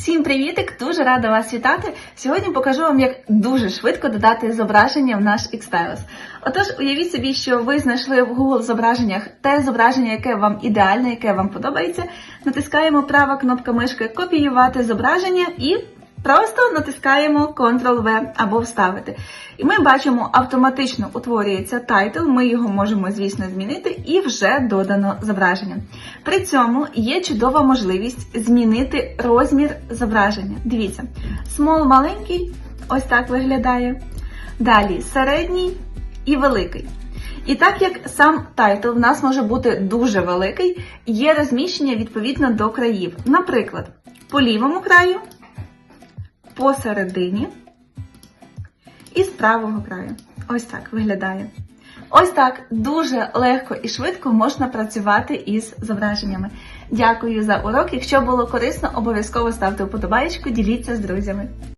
Всім привітик! Дуже рада вас вітати. Сьогодні покажу вам, як дуже швидко додати зображення в наш Xtelos. Отож, уявіть собі, що ви знайшли в Google зображеннях те зображення, яке вам ідеальне, яке вам подобається. Натискаємо права кнопка мишки Копіювати зображення і просто натискаємо Ctrl-V або вставити. І ми бачимо, автоматично утворюється тайтл. Ми його можемо, звісно, змінити, і вже додано зображення. При цьому є чудова можливість змінити розмір зображення. Дивіться, смол маленький, ось так виглядає. Далі середній і великий. І так як сам тайтл в нас може бути дуже великий, є розміщення відповідно до країв. Наприклад, по лівому краю, посередині і з правого краю. Ось так виглядає. Ось так дуже легко і швидко можна працювати із зображеннями. Дякую за урок. Якщо було корисно, обов'язково ставте вподобаєчку, діліться з друзями.